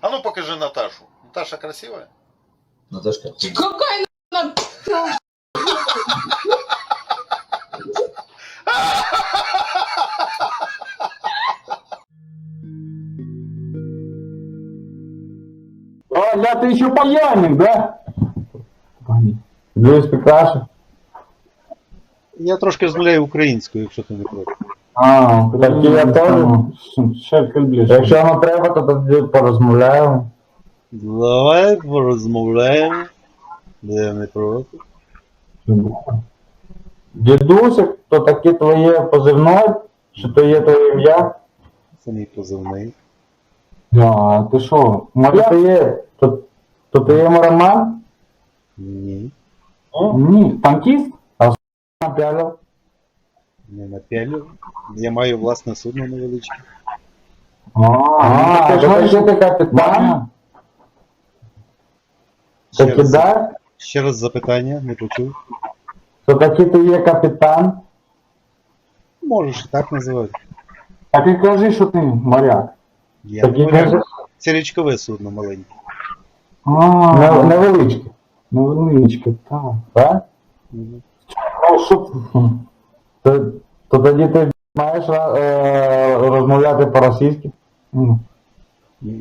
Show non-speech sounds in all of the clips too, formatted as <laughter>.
А ну покажи Наташу. Наташа красивая? Наташка. Какая на... А, ля, ты еще пьяник, да? Дивись, Пекраша. Я трошки розмовляю українською, якщо ти не проти. А, Так я теж. Ще ближче. Якщо вам треба, то тоді порозмовляємо. Давай порозмовляємо. Я не проти. Дідусик, то таке твоє позивне, що то є твоє ім'я? Це мій позивний. А, ти що? Може то є, то, то ти є Роман? Ні, Ні, танкіст? Напялив. Не напялю. Я маю власне судно невеличке. А, А, ти то ти капітан? Ще раз, да? ще раз запитання, не почув. То таки ти є капітан? Можеш і так називати. А ти кажи, що ти моряк. Я не каже, моряк. Це річкове судно маленьке. А, не- невеличкі. невеличке, так. Так? Мгм. Ну, що ти? То, то тоді ти маєш е, розмовляти по-російськи?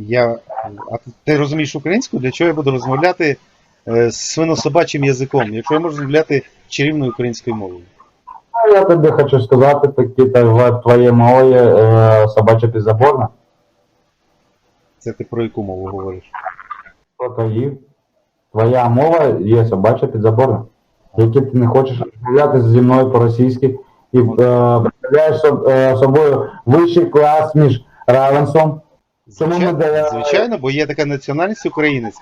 Я. А ти розумієш українську? Для чого я буду розмовляти е, свинособачим язиком, якщо я можу розмовляти чарівною українською мовою? Ну, я тобі хочу сказати, такі та в твоє моє е, собача підзаборна. Це ти про яку мову говориш? Про їх. Твоя мова є собача підзаборна. Які ти не хочеш розмовляти зі мною по-російськи і е, представляєш е, собою вищий клас між равенством. Чому ми Звичайно, звичайно, бо є така національність українець.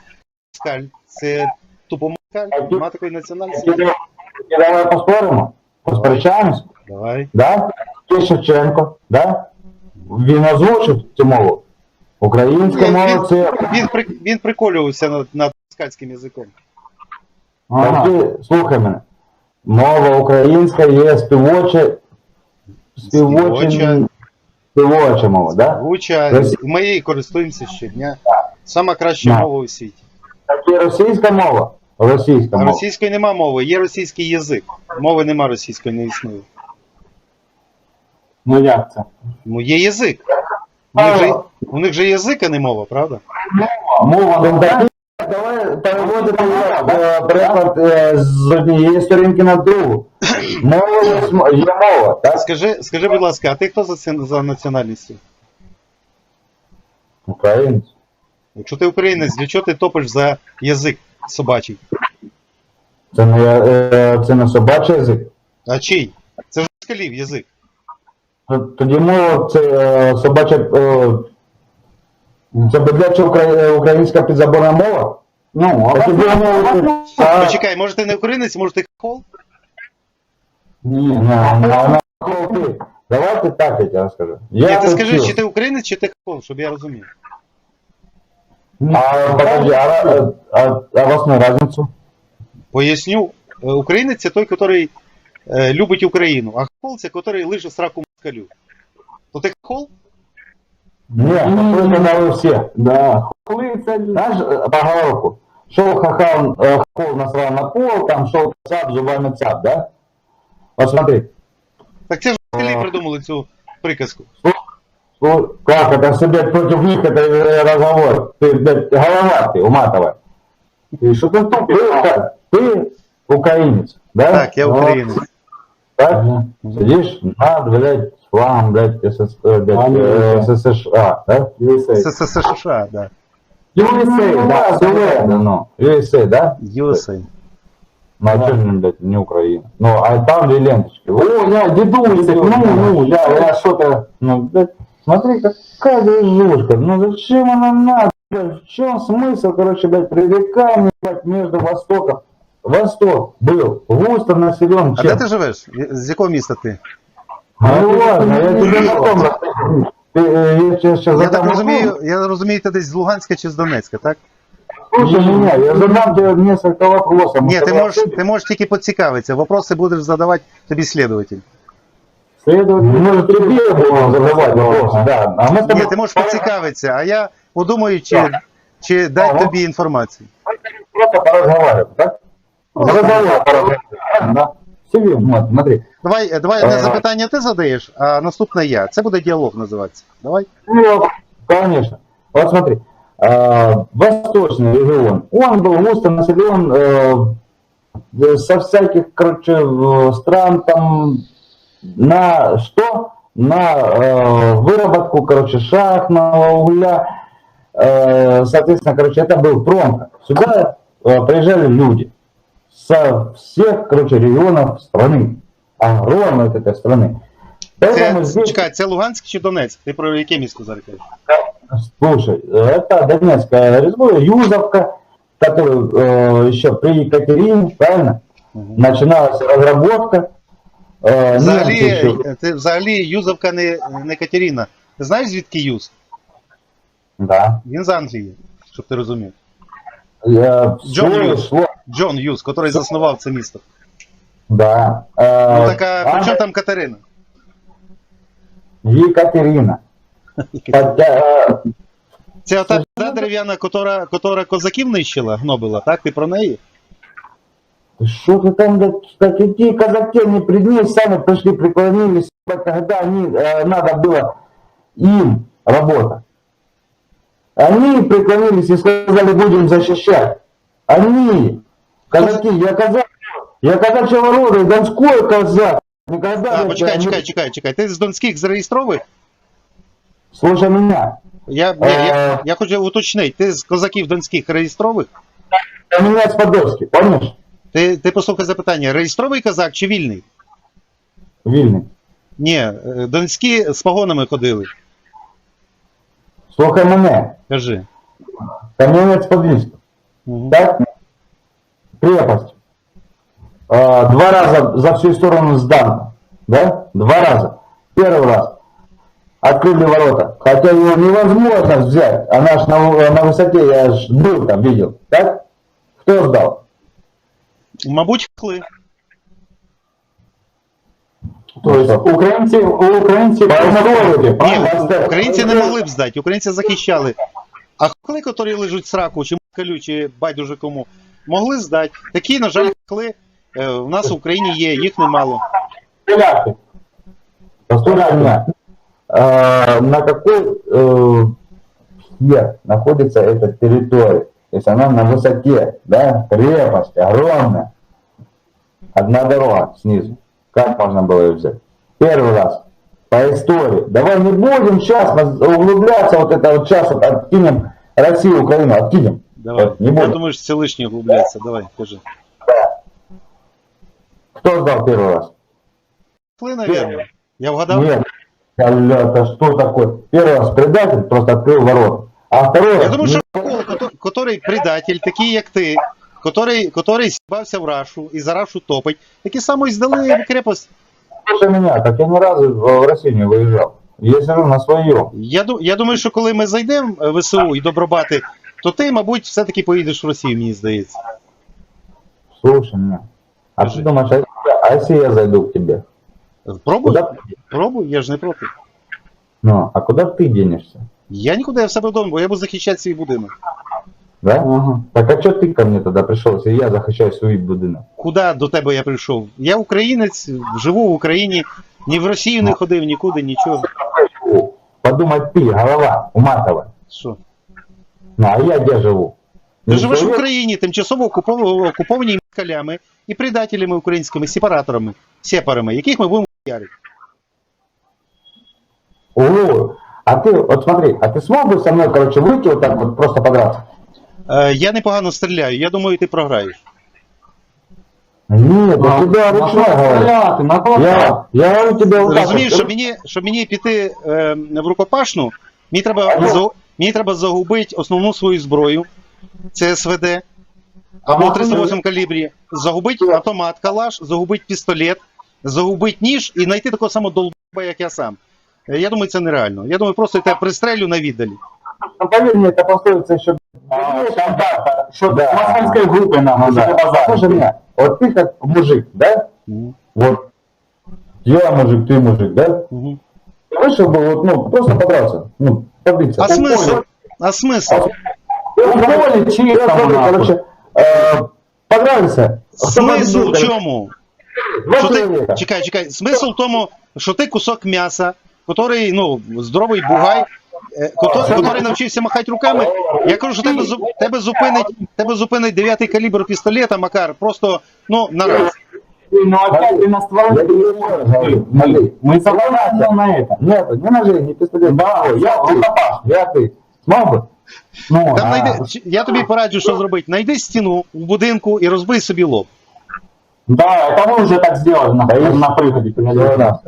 Скаль. Це тупо москаль. Нема такої національності. Давай поспоримо, посперечаємось, Давай. да? Ти Шевченко, да? Він озвучив цю мову. Українська мова це. Він, він приколювався над, над скальським язиком. ага. Слухай мене. Мова українська є співоча. Співоча. Співоча. Співоча мова, да? Росі- ми її користуємося щодня. Сама краща Да. мова у світі. Так і російська мова. Російська мова. російської нема мови, є російський язик. Мови нема російської, не існує. Ну як це? Ну є язик. У них же, у них же язик, а не мова, правда? Мова не такий, давай переводити е, приклад е, з однієї сторінки на другу. Мова є, мова, так? Скажи, скажи, будь ласка, а ти хто за, ці- за національністю? Українець. Якщо ти українець, для чого ти топиш за язик собачий? Це не, е, це не собачий язик. А чий? Це ж скалів язик. Т- Тоді мова це е, собача. Е, це бедляча укра- е, українська підзаборна мова. Ну, а а, Почекай, може ти не українець, може ти хол? Ні, вона- ти. Давайте так я тебе розкажу. Я Ні, ти скажи, чи ти українець, чи ти хол, щоб я розумів. А, подожди, а, а, а вас на разницю? Поясню, Е, українець це той, який е, любить Україну, а хол це який лише сраку москалю. То ти хол? Ні, ви казали всі. Да. Коли це Знаєш, е, поговорку. Шел хахал, э, хол насрал на пол, там шел цап, зубами цап, да? Вот смотри. Так це ж москалі придумали цю приказку. Ну, Как это, все, блядь, против них это э, разговор. Ты, блядь, голова ты, уматовая. Ти що ти Ты, тупиш? ка- ты украинец, да? Так, я Вот, українець. Так? Ага. Сидишь над, блядь, флагом, блядь, СС, э, блядь, А, э, не, СССР, да? USA. СССР, да. USA, да, USA, да, ну. USA, да? USA. Ну, а Да. что же, блядь, не Украина? Ну, а там две ленточки. О, я дідусик, ну, ну, я, я що-то... Ну, блядь, смотри, какая движушка. Ну зачем она надо? блядь? В чем смысл, короче, блядь, привлекание, блядь, между Востоком? Восток был густо населен А чем? де ти живеш? З якого міста ти? Ну ладно, я тебе потом расскажу. Ты, э, я тебе сейчас Я задам так вопрос. розумію, я розумію, ти десь з Луганська чи з Донецька, так? Слушай меня, я задам тебе несколько вопросов. Мы Ні, ти с тобой можеш, ти можеш тільки поцікавитися. Вопроси будеш задавати тобі слідуватель. Следователь. Может, тебе будем задавать вопросы, да. А мы с тобой... Ні, ти можеш поцікавитися, а я подумаю, чи, чи дай Ага. тобі інформацію. Просто поразговаривать, так? Разговор поразговаривать, да? Себе, вот, смотри. Давай, е, давай одне Ага. запитання ти задаєш, а наступне я. Це буде діалог називатися. Давай. Ну, конечно. Вот смотри, э, восточный регион, он был густо населен э, со всяких, короче, э, стран там на что? На э, выработку, короче, шахтного угля. Э, соответственно, короче, это был промка. Сюда э, приезжали люди со всех, короче, регионов страны. Огромной этой страны. Поэтому Це, здесь... чекай, це Луганськ чи Донецьк? Ти про яке місто зараз кажеш? Слушай, это Донецкая республика, Юзовка, которую э, еще при Екатерине, правильно, начиналась разработка. Э, Взагалі, немцы еще- е, це, взагалі Юзовка не, не Катерина. Ти знаєш, звідки Юз? Да. Він з Англії, щоб ти розумів. Э, Джон всё Юз. шло- Джон Юз, який заснував це місто. Да. Э, Ну така, при чому Анна там Катерина? Екатерина. Хотя, <laughs> э, Це ота та дерев'яна, котора, котора козаків нищила, гнобила, так? Ти про неї? Что ты там, да, какие казаки, они пред ней сами пришли, преклонились, когда они, э, надо было им работа. Они преклонились и сказали, будем защищать. Они, казаки, я казак, я казачьего рода, донской казак. Никогда А, почекай, чекай, чекай, чекай. Ти з Донських зареєстрових? Слушай меня, Я, ні, я, я хочу уточнити, ти з козаків донських реєстрових? у меня с Подольски, помнишь? Ти, ти послухай запитання, реєстровий козак чи вільний? Вильный. Ні, е, донські з погонами ходили. Слухай меня, Кажи. каменец Подольски. Мгм. Так? Крепость. А, два раза за всю сторону сдан. Да? Два раза. Первый раз. Открыли ворота. Хотя его невозможно взять. Она ж на, на высоте, я ж был там, видел. Так? Кто сдал? Мабуть, хли. То есть українці, українці Посмотрите, Ні, правильно? українці не могли б здати, українці захищали. А хли, котрі лежать в сраку, чи москалю, чи байдуже кому, могли здати. Такі, на жаль, хли е, в нас в Україні є, їх немало. Поляки. Послушай меня. А, на какой э, где находится эта территория? То есть она на высоте, да? Крепость огромная. Одна дорога снизу. Как можно было ее взять? Первый раз. По истории. Давай не будем сейчас углубляться, вот это вот сейчас вот откинем Россию, Украину, откинем. Давай. Вот, не Я будем. думаю, що це лишнє углубляється. Давай, кажи. Кто сдал первый раз? Хли, навірно. Я вгадав? Нет. Бля, Это что такое? Первый раз предатель просто открыл ворота. А второй Я раз... думаю, не що Микола, кото- котрий предатель, такий як ти, котрий, котрий сібався в Рашу і за Рашу топить, такі само і здали крепость. Слушай меня, так я ни разу в Россию не выезжал. Я сижу на своем. Я, ду- я думаю, що коли ми зайдемо в ВСУ і добробати, то ти, мабуть, все-таки поїдеш в Росію, мені здається. Слушай меня. А Скажи. ты думаешь, а если, а если я зайду к тебе? Пробуй, Куда ты? пробуй, я ж не проти. Ну, а куда ты денешься? Я нікуди я в себе вдома, бо я буду захищати свій будинок. Да? Ага. Так а что ты ко мне тогда пришел, если я захищаю свой будинок? Куди до тебе я прийшов? Я українець, живу в Україні, ні в Росію не ходив, нікуди, нічого. О, Подумай ты, голова, уматова. Що? Ну, а я где живу? Ти Не живеш в Совет- Україні, тимчасово окупов- окупованій москалями і предателями українськими, сепараторами, сепарами, яких ми будемо ярити. О, а ты, вот смотри, а ты смог бы со мной, короче, выйти вот так вот просто подраться? Е, я непогано стріляю, я думаю, ти програєш. У на говорю. стріляти, на кого? Я, я говорю тебе Розумієш, щоб мені, щоб мені піти е, в рукопашну, мені треба, за- мені треба загубити основну свою зброю, це СВД, або 38 калібрі, загубити автомат, калаш, загубити пістолет, загубити ніж і знайти такого самого долба, як я сам. Е, Я думаю, це нереально. Я думаю, просто я тебе пристрелю на віддалі. Ну, поверь мне, это пословица еще... Що Да. москальської групи нам, Ну, що да. ти базариш. Слушай меня, вот ты как мужик, да? Вот я мужик, ты мужик, да? Мгм. Вышел бы, вот, ну, просто подраться, ну, побиться. А смисл? А смисл? Уволить чи Я там смотрю, нахуй. короче, э, понравился. Смисл в Кто чому? Два Що ти, человека. чекай, чекай. Смисл в тому, що ти кусок м'яса, який, ну, здоровий бугай, е, кото- який навчився махати руками. Я кажу, що тебе, зу- тебе зупинить, тебе зупинить 9 калібр пістолета, Макар, просто, ну, на раз. Ну опять ты на стволе. Я тебе говорю, смотри. Мы согласны на это. Нет, не ножи, не пистолет. Да, я ты. Я ты. Смог бы? Ну, Там А. найди, чи- я тобі пораджу, що зробити. Найди стіну в будинку і розбий собі лоб. да, это вы уже так сделали на, Да, на прыгоде. Всё, да.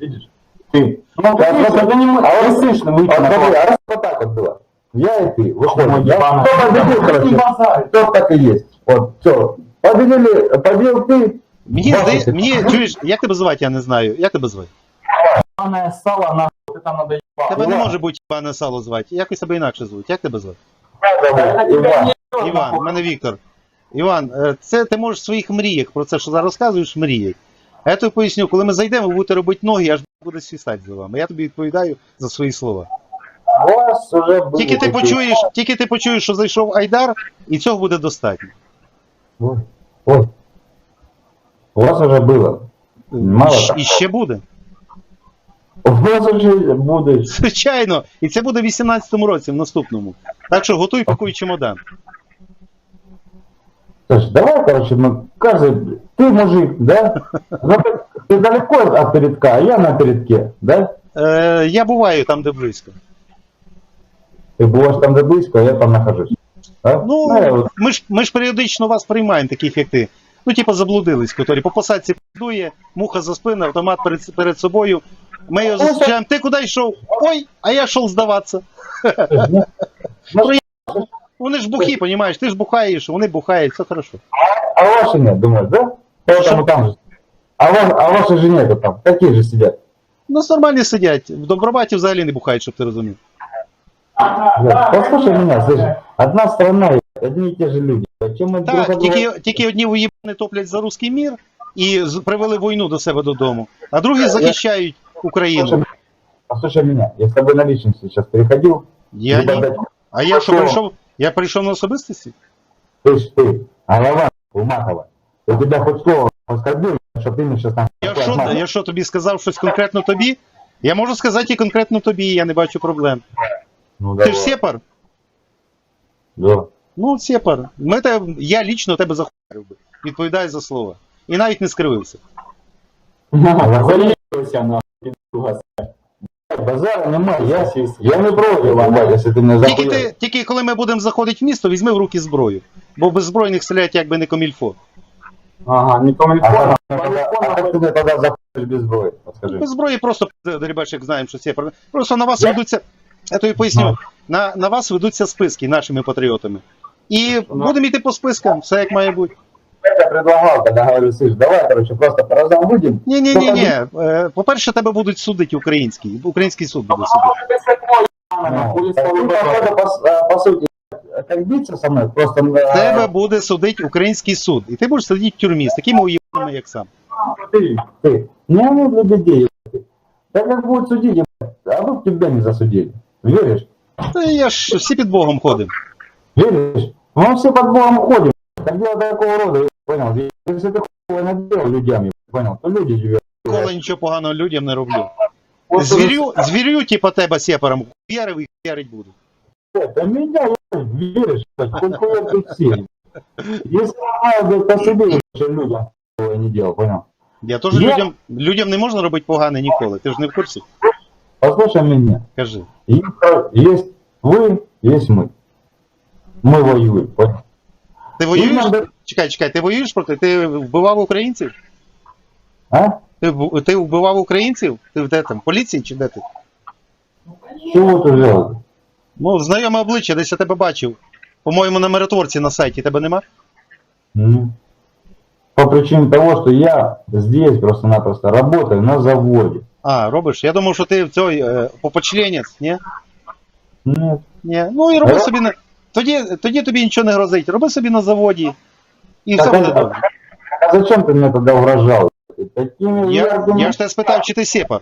Видишь? Ты. Ну, Я конечно, просто- это не мы. А ты вот- слышно, Вот выйти на смотри, а раз вот так вот было. Я и ты, выходим. Ну, Я ебаный. кто победил, Не короче. базарь. Кто так и есть. Вот, все. Победили, победил ты. Мені Бачите? здається, мені чуєш, як тебе звати, я не знаю. Як тебе звати? Ебаное сало, нахуй, ты там надо ебать. Тебе не Іван. може бути пане сало звати. Якось тебе інакше звуть. Як тебе звати? Я зовут Иван. Іван, мене Віктор. Іван, е, це ти можеш в своїх мріях про це, що зараз розказуєш, мріяти. А я тобі поясню, коли ми зайдемо, ви будете робити ноги, аж буде свістати за вами. Я тобі відповідаю за свої слова. Вас уже были Тільки ти почуєш, тільки ти почуєш, що зайшов Айдар, і цього буде достатньо. Ой, ой. У вас уже было. Мало І щ- так. І ще буде. У вас уже будет. Звичайно. І це буде в 18-му році, в наступному. Так що готуй пакуй чемодан. Слушай, давай, короче, мы каждый... Ты мужик, да? Ну, ты, ты далеко от передка, а я на передке, да? Е, я буваю там, де близько. Ты будешь там, где близко, а я там нахожусь. Да? я Ну, вот- ми ж, ми ж періодично вас приймаємо, таких як ти. Ну, типу, заблудились, які по посадці дує, муха за спину, автомат перед, перед собою. Ми його зустрічаємо. Ти куди йшов? Ой, а я йшов здаватися. <laughs> Вони ж бухі, понімаєш, ти ж бухаєш, вони бухають, все хорошо. А ваши нет, думаешь, да? Поэтому там же. А, ва- а ваши же нету там. Такие же сидят. У нас нормальні сидять. В Добробаті взагалі не бухають, щоб ти розумів. Да. Послушай меня, слышишь, одна страна, одни и те же люди. Чем мы друг Так, от друга- тільки, тільки одні уїбани топлять за руський мір і з- привели війну до себе додому, а другі захищають Україну. Послушай, послушай меня, я с тобой на личности сейчас переходил. Я Либо ні. дать- А я що Що? прийшов? Я прийшов на особистості? Ты ж ты, голова Умахова. Я тебя хоть слово оскорбил, чтобы ты мне сейчас там... Я що, я що тобі сказав щось конкретно тобі? Я можу сказати і конкретно тобі, я не бачу проблем. Ну, Ти давай. ж сепар? Да. Ну, сепар. Ми те, я лічно тебе захуярив би. Відповідаю за слово. І навіть не скривився. Залился, нахуй, пиздуга. Базара немає, я, я не проти, Іван, якщо ти не Тільки, захуєш. тільки коли ми будемо заходити в місто, візьми в руки зброю. Бо без збройних стріляти якби не комільфо. Ага, не а как ты тогда заходишь без зброї, подскажи. Без зброї просто рибачик знаємо, що це. сепар. Просто на вас ведуться, я тобі поясню, на, на вас ведуться списки нашими патріотами. І будемо йти по спискам, все як має бути Я предлагал, когда говорю, слышь, давай, короче, просто по разам выйдем. Ні, ні, ні, ні. Е, По-перше, тебе будуть судити український. Український суд буде судити. Ну, так ты, походу, по, а, по сути, как биться со мной, просто... а, Тебе буде судити український суд. І ти будеш сидіти в тюрмі з такими уїбаними, як сам. Ты, ты, не оно для людей, ебать. Так как будут судить, ебать, а вы б тебя не засудили. Веришь? Та я ж всі під Богом ходимо. Веришь? Мы все под Богом ходим. Так дело такого рода, я понял. Если ты хуй наделал людям, я понял, то люди живут. Коли нічого поганого людям не роблю. Вот Звірю, звірю типа тебе сепаром, хуярив і хуярить буду. Да меня, ебать, веришь, ебать, хоть хуя ты все. Если я знаю, по себе, что людям я не делал, понял? Я теж Я- людям, людям не можна робити погане ніколи. Ти ж не в курсі? Послушай меня. Кажи. Есть, есть вы, есть мы. Мы воюем, понял? Ти воюєш? надо- Чекай, чекай, ти воюєш проти? Ти вбивав українців? А? Ти, ти вбивав українців? Ти де там? Поліції чи де ти? Чего ты делаешь? Ну, знайоме обличчя, десь я тебе бачив. По-моєму, на миротворці на сайті тебе нема? М. По причине того, что я здесь просто-напросто работаю на заводе. А, робиш? Я думав, що ти в цей е, попочленець, ні? Нет. Ні. Ну і роби собі на. Тоді, тоді тобі нічого не грозить. Роби собі на заводі. І все Так, буде а- добре. А зачем ты мне тогда угрожал? Такими Я, яркими- я ж тебе спитав, чи ти сепар.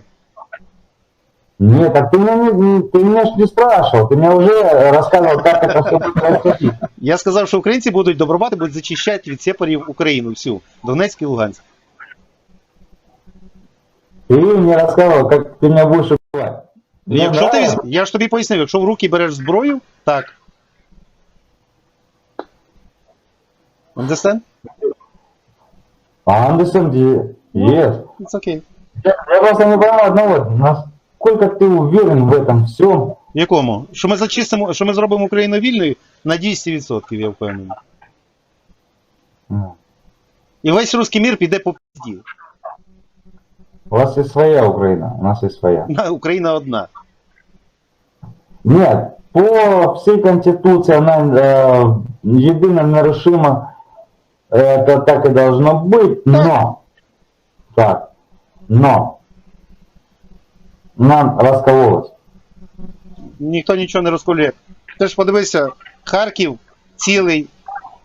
Нет, так ты меня, не, ты меня ж не спрашивал, ты мне уже рассказывал, как это все будет происходить. Я сказав, що українці будуть добробати, будуть зачищати від сепарів Україну всю, Донецьк і Луганськ. Ты мне рассказывал, как ты меня будешь убивать. Ну, Мне якщо ти нравится. візь- я ж тобі пояснив, якщо в руки береш зброю, так. Understand? А Андерсон, где? Yes. It's okay. Я, я просто не понимаю одного, насколько ты уверен в этом всем. В якому? Що ми зачистимо, що ми зробимо Україну вільною на 200%, я впевнений. І весь русський мір піде по пізді. У вас есть своя Украина, у нас есть своя. <laughs> Україна одна. Нет, по всей Конституции она э, едино нарушима. Это так и должно быть, но... Так, но... Нам раскололось. Ніхто нічого не розколює. Ти ж подивися, Харків цілий,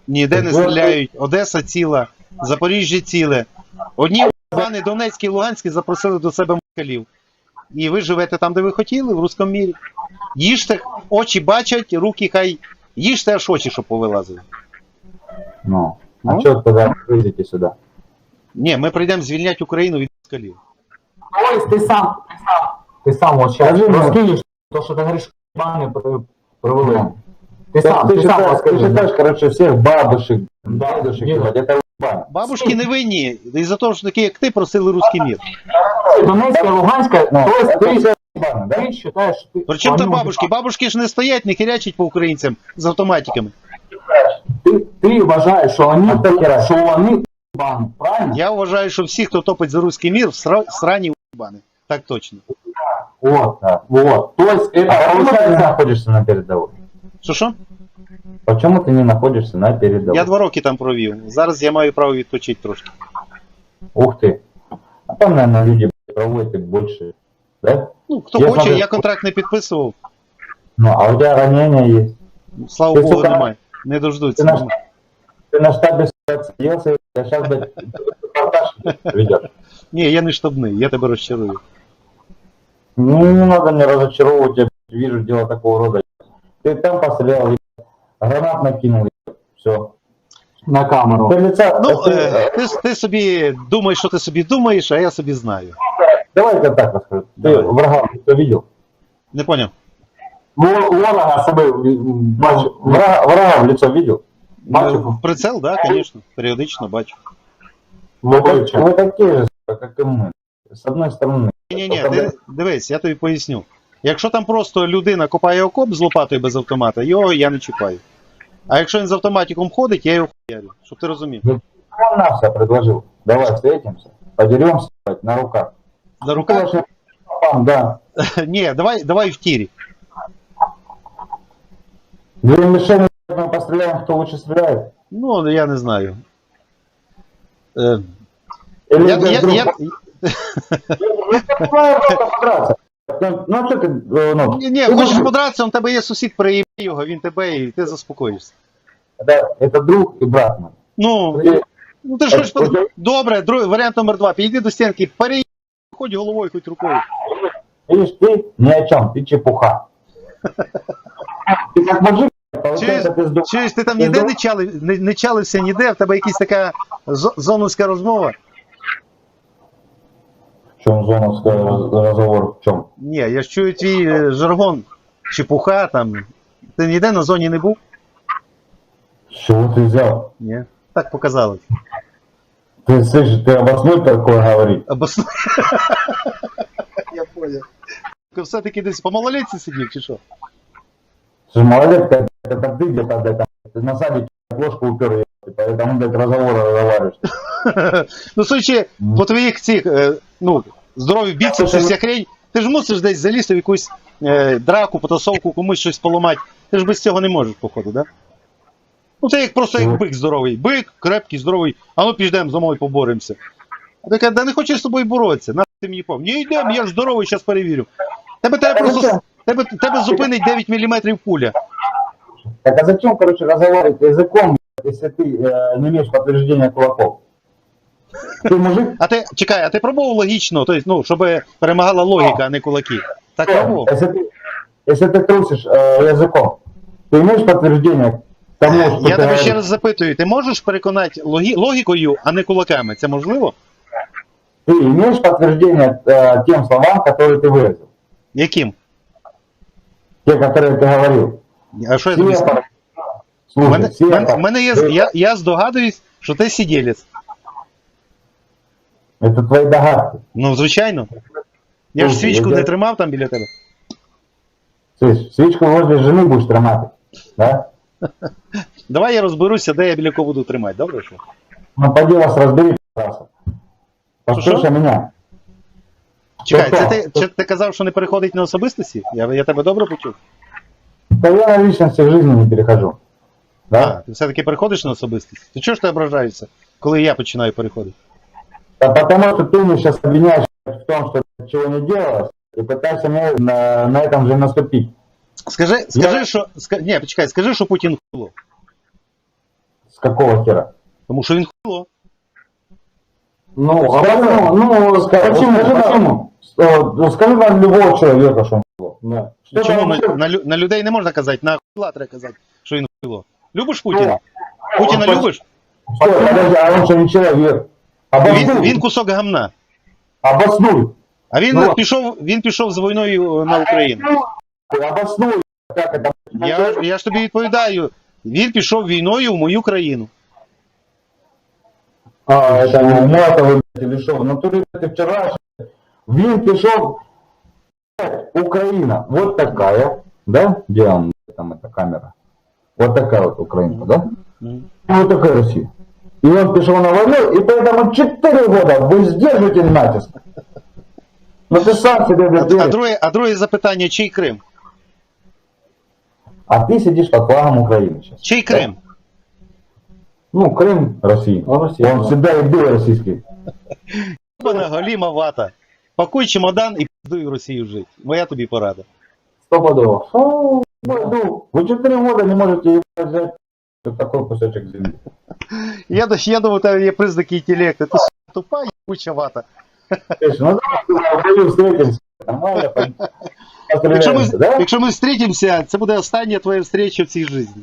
ніде не стріляють, Одеса ціла, Запоріжжя ціле. Одні пани Донецькі і Луганські запросили до себе москалів. І ви живете там, де ви хотіли, в русскому мірі. Їжте, очі бачать, руки хай. Їжте аж очі, щоб повилазили. Ну, Ну? а что тогда придете сюда? Ні, ми прийдемо звільняти Україну від москалів. То есть ты сам, ты сам, ты сам вот сейчас Скажи мне. раскинешь то, что ты говоришь, баны провели. Ну. Ты Так сам, ты, ты сам считаешь, ты расскажи. считаешь, короче, всех бабушек, Да, дедушек, нет. ебать, это ебать. Бабушки не винні, із-за того, що такі, як ти, просили русський мір. Донецкая, Луганская, Ну, то есть это ты, все ебано, да? ты считаешь, что ты... Причому что там они бабушки? Бабушки ж не стоять, не херячать по українцям з автоматиками. Ты, ты уважаешь, что они, А ты херачишь. что они баны, правильно? Я вважаю, що всі, хто топить за русський мір, сра- срані уїбани. Так точно. Вот, вот. То есть это А почему ты не получается... находишься на передовой? Що що? Почему ты не находишься на передовой? Я два роки там провів. Зараз я маю право відпочити трошки. Ух ты. А там, наверное, люди проводят и больше. Да? Ну, хто Я хоче, смотрю- я контракт не підписував. Ну, а у тебя ранения есть. Слава Ти, Богу, сука, немає. Не дождуться. ти наш- Ты на штабе отсиделся, я сейчас, блядь, репортаж ведешь. Ні, я не штабний, я тебе розчарую. Ну, не надо мне разочаровывать, я блядь, вижу дело такого рода. Ты там пострелял, ебать, гранат накинул, все. На камеру. Ты лица, Ну, ты- е, ти, ти собі думаєш, що ти собі думаєш, а я собі знаю. давай я так расскажу. Ты Давай. врага кто видел? Не поняв? Во- Ворога себе бачу. Врага, врага в лицо видел? Бачу. Ну, Прицел, так, да, звісно. Періодично бачу. В Вы, обличчя. вы такие же, сука, как и мы. С одной стороны. Ні, ні, ні, дивись, я тобі поясню. Якщо там просто людина копає окоп з лопатою без автомата, його я не чіпаю. А якщо він з автоматиком ходить, я його хуярю, щоб ти розумів. Он нам все предложил. Давай встретимся, подеремся блядь, на руках. На руках? Там, да. <laughs> Ні, давай, давай в тірі. Две мишени мы постреляем, кто лучше стреляет. Ну, я не знаю. Е, Или я, друг я, друга- я, Я понимаю, просто подраться. Ну, ну что ты, э, ну, ні, ні, ты хочеш друг- подратися, он тебе є сусід, приїбе його, він тебе і ти заспокоїшся. Да, это друг и брат мой. Ну, И- ну ти ж хочеш Окей. под... Добре, друг, варіант номер два. Підійди до стінки, переїб, хоч головою, хоч рукою. Видишь, ты ни о чем, ты чепуха. Ты как мужик, Через, получается, ты сдох. через ти там ніде не, чали, не, не чалився ніде, в тебе якась така зо- зоновська розмова. В чем зоновский разговор, в чем? Ні, я ж чую твій е, жаргон, чепуха там. Ти ніде на зоні не був? С чего ты взял? Ні. Так показалось. Ты слышишь, ты обоснуй такое говорить. Або... Я понял. Все-таки десь по малолетці сидів, чи що? Слушай, молодец, это, это ты где-то, блядь, там, ты на садике ложку упер, ебать, поэтому, блядь, разговоры разговариваешь. <laughs> Ну, судячи по твоїх цих, е, ну, здоров'я бійців, щось як хрень, ти ж мусиш десь залізти в якусь е, драку, потасовку, комусь щось поламати. Ти ж без цього не можеш, походу, да? Ну, це як просто як Ну. бик здоровий. Бик, крепкий, здоровий, а ну підемо за мною поборемося. А ти каже, да не хочу з тобою боротися. На ти мені пов. Ні, йдемо, я ж здоровий, зараз перевірю. Тебе, тебе просто тебе, тебе зупинить 9 мм пуля. Так а зачем, короче, разговаривать языком, блядь, если ты э, не имеешь подтверждения кулаков? Ты мужик? А ти чекай, а ти пробував логічно, тобто, ну, щоб перемагала логіка, а не кулаки. Таково. Если ты, если ты трусишь э, языком, ты имеешь подтверждение к тому, что Я ты тебе говоришь? ще раз запитую, ти можеш переконати логі... логікою, а не кулаками? Це можливо? Ты имеешь подтверждение э, тем словам, которые ты выразил? Яким? Те, которые ты говорил. А що я тобі скажу? Сепар. У Слушай, мене, сепар. мене, мене є, я, я здогадуюсь, що ти сиділець. Это твои догадки. Ну, звичайно. Я ж Слухай, свічку я- не тримав там біля тебе. Слышь, свечку возле жены будешь тримати, да? <laughs> Давай я розберуся, де я біля кого буду тримати, добре? Що? Ну, поди вас разбери, пожалуйста. Послушай Что-что? меня. Чекай, це Що? ти, чи ти казав, що не переходить на особистості? Я, я тебе добре почув? Да я на личности в жизни не перехожу. А, Да? ти все-таки переходиш на особистість? То чого ж ти ображаєшся, коли я починаю переходити? Да потому что ты меня сейчас обвиняешь в том, что ты чего не делаешь, и пытаешься мне на, на этом же наступить. Скажи, скажи, що. Ска... Ні, почекай, скажи, що Путін хуйло. С какого хера? Тому що він хуйло. Ну, скажи, ну, ну, скажи, почему, почему? Э, ну, Скажи нам любого человека, что он было. Да. Что Чому там на, еще? на, лю- на людей не можна казати, на хуйла треба казати, що він хуйло. Любиш Путіна? Путіна Он любиш? Стой, подожди, а он что, не человек? Обоснуй. Він, він кусок гамна. Обоснуй. А він Ну. пішов, він пішов з війною на Україну. Ты обоснуй. Как это? Я, я ж тобі відповідаю. Він пішов війною в мою країну. А, это не Матовый, блядь, или что? В натуре ты вчера Вин пішов Украина. Вот такая, да? Где он, там эта камера? Вот такая вот Украина, да? Мгм. И вот такая Россия. И он пришел на войну, и поэтому 4 года вы сдерживаете натиск. Ну ты сам себе А, а, бездельник. друге, а друге запитання, чий Крим? А ты сидишь под флагом Украины сейчас. Чий Крим? Ну, Крым России. Он всегда и был российский. Пана голіма вата. Пакуй чемодан і піздуй в Росію жити. Моя тобі порада. Стопудово. Фу, ну, вы 4 года не можете ебать, взять вот такой кусочек земли. Я, до- я думаю, у тебе є признаки інтелекту. Ти с**, тупа єбуча вата. Слышь, ну давай в бою встретимся. Нормально, по- Якщо ми, постреляемся, да? якщо ми зустрітимося, це буде остання твоя встреча в цій житті.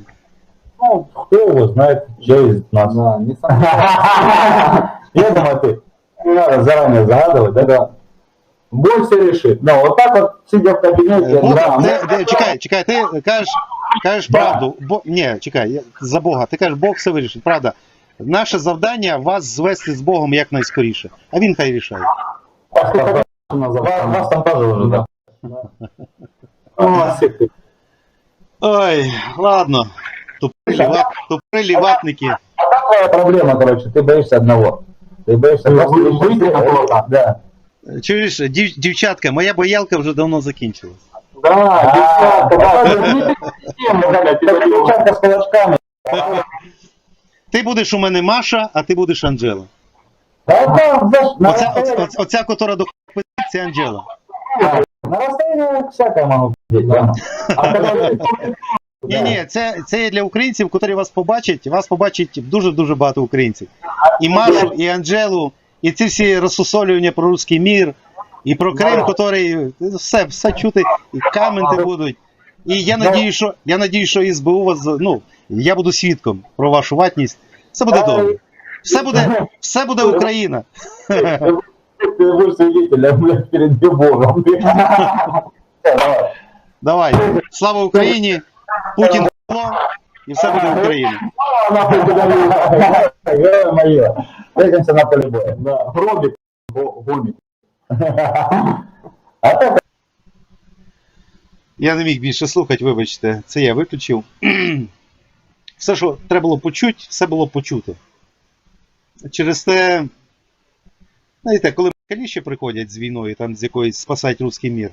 Ну, кто его знает, я из нас. Да, не <laughs> Я думаю, ты не надо заранее загадывать, да? Да. Бой все решит. Да, вот так вот, сидя в кабинете, Бог, да, ти, ти, чекай, чекай, ти кажеш, кажеш Да. правду. Бо, ні, чекай, я- за Бога. Ти кажеш, Бог все вирішить. Правда. Наше завдання вас звести з Богом якнайскоріше. А він хай рішає. вас, вас там тоже уже, да. О, Ой, ладно. Тупі, ліват, тупі ліватники. А твоя проблема, короче, ты боишься одного. Ты боишься Вы- просто вы- выйти на кого-то. Да. Чуєш, дів, дівчатка, моя боялка вже давно закінчилась. Да, А, девчонка, да, девчонка с кулачками. Ти будеш у мене Маша, а ти будеш Анджела. Да, да, да, на Оця, оця, оця, оця котра до це Анджела. на да. А <laughs> когда ты- Ні, ні, це, це є для українців, котрі вас побачать. Вас побачить дуже-дуже багато українців. І Машу, і Анджелу, і ці всі розсусолювання про русський мір, і про Крим, котрий все, все чути, і каменти будуть. І я надію, що я надію, що СБУ вас ну, я буду свідком про вашу ватність. Все буде добре. Все буде, все буде Україна. Блядь, перед Богом. Давай. Слава Україні! Путін і все буде Україна. А, нахуй тебя мое. Встретимся на поле боя. Да. Гробик. го- А так, Я не міг більше слухати, вибачте, це я виключив. <clears throat> Все, що треба було почути, все було почуто. Через те, знаєте, коли ще приходять з війною, там з якоїсь спасати русський мір,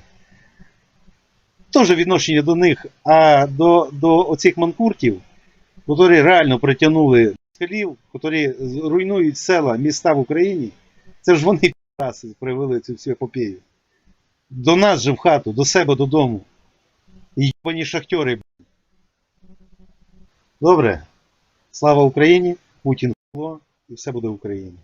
теж відношення до них, а до, до оцих манкуртів, які реально притягнули москалів, які руйнують села, міста в Україні, це ж вони підраси привели цю всю епопею. До нас же в хату, до себе додому. І Єбані шахтери. Добре. Слава Україні, Путін і все буде в Україні.